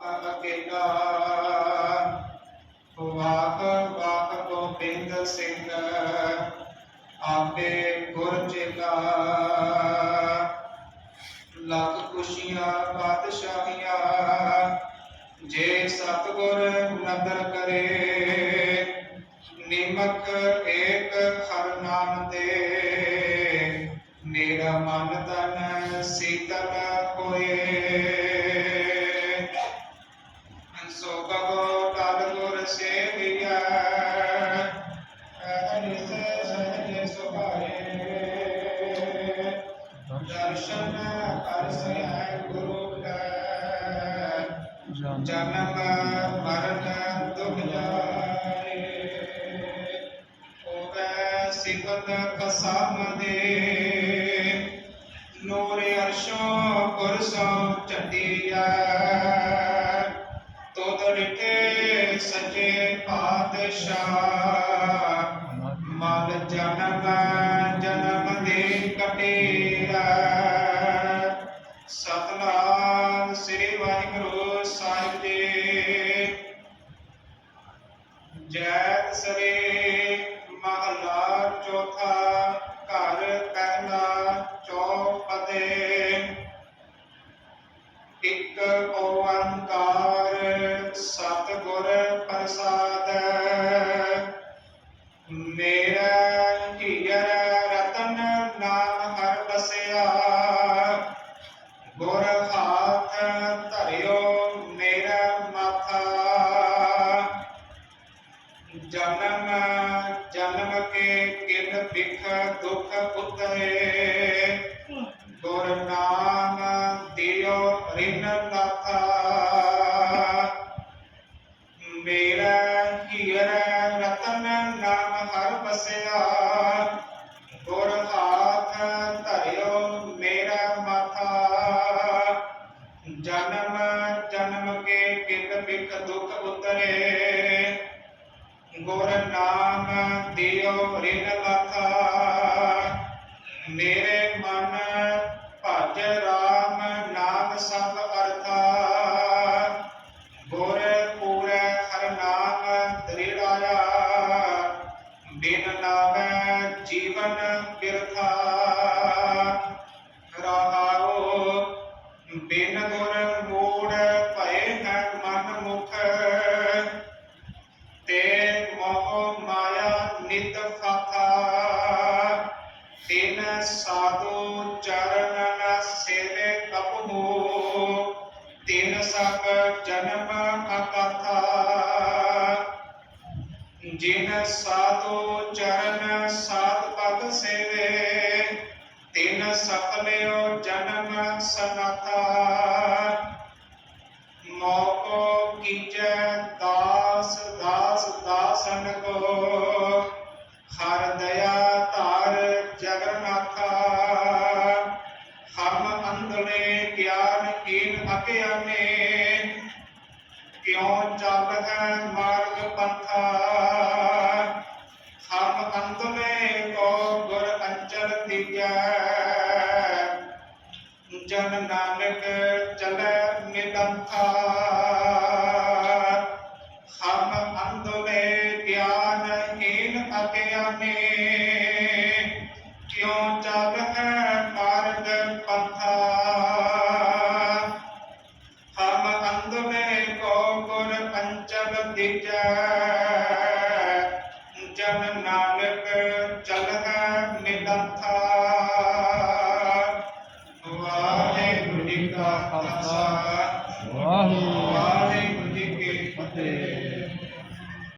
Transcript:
ਅਕੇਲਾ ਵਾਹ ਵਾਹ ਗੋਬਿੰਦ ਸਿੰਘ, ਆਪੇ ਗੁਰ ਚੇਲਾ ਲੱਖ ਖੁਸ਼ੀਆਂ ਬਾਦਸ਼ਾਹੀਆਂ, ਜੇ ਸਤਗੁਰ ਨਦਰ ਕਰੇ, ਨਿਮਕ ਏਕ ਹਰ ਨਾਮ ਤੇ ਮੇਰਾ ਮਨ ਤਨ ਸੀਤਲ ਹੋਏ। दर्शन कर गुरु जन्म, मरण दुख जाए सिबत दे नूरे अर्शो पुरसो चटिया तो सचे पातशाह ਸਤਨਾਮ ਸ੍ਰੀ ਵਾਹਿਗੁਰੂ ਸਾਹਿਬ ਜੀ। ਜੈ ਸ੍ਰੀ ਮਹਲਾ ਚੌਥਾ ਘਰ ਪਹਿਲਾ ਚੌਪਦੇ। ਇੱਕ ਓੰਕਾਰ ਸਤਿਗੁਰ ਪ੍ਰਸਾਦ ਦੁਖ ਉਤਰੇ ਗੁਰ ਨਾਮ ਦਿਓ ਰਿਨ ਨਾਥਾ ਮੇਰਾ ਹੀਰ ਰਤਨ ਨਾਮ ਹਰ ਬਸਿਆ ਗੁਰ ਹਾਥ ਧਰਿਓ ਮੇਰਾ ਮਾਥਾ ਜਨਮ ਜਨਮ ਕੇ ਕਿਨ ਬਿਖ ਦੁਖ ਉਤਰੇ ਗੁਰ ਨਾਮ ਦਿਓ ਰਿਨ ਲਥਾ ਮੇਰੇ ਮਨ ਭਜ ਰਾਮ ਨਾਮ ਸਭ ਅਰਥਾ। ਗੁਰ ਪੂਰੈ ਹਰ ਨਾਮ ਦ੍ਰਿੜਾਇਆ। ਬਿਨ ਨਾਮੈ ਜੀਵਨ ਬਿਰਥਾ। ਰਹਾਉ, ਬਿਨ ਗੁਰ ਮੂੜ ਭਏ ਹੈ ਮਨ ਮੁਖ। ਤੇ ਮੋਹ ਮਾਇਆ ਨਿਤ ਸਾਧੂ ਚਰਨ ਸੇਵੇ ਕਪੂ ਤਿਨ ਸਭ ਜਨਮ ਅਕਥਾ। ਜਿਨ ਸਾਧੂ ਚਰਨ ਸਾਧ ਪਦ ਸੇਵੇ, ਤਿਨ ਸਫਲਿਓ ਜਨਮ ਸਨਾਥਾ। ਮੋਕੋ ਕੀਜੈ ਦਾਸ ਦਾਸ, ਦਾਸਨ ਕੋ, ਹਰ ਦਇਆ ਧਾਰ ਜਗ ਕਿਉ ਚੱਲ ਹੈ ਮਾਰਗ ਪੰਥਾ? ਹਮ ਅੰਧਲੇ ਕੋ ਗੁਰ ਅੰਚਲ ਦੀਜੈ ਜਨ ਨਾਨਕ ਚਲੈ ਨਿਦੰਥਾ ਜਨ ਨਾਨਕ ਚਲ ਹੈ ਨਿਦੰਥਾ ਵਾਹਿਗੁਰੂ ਜੀ ਕਾ ਖਾਲਸਾ। ਵਾਹਿਗੁਰੂ।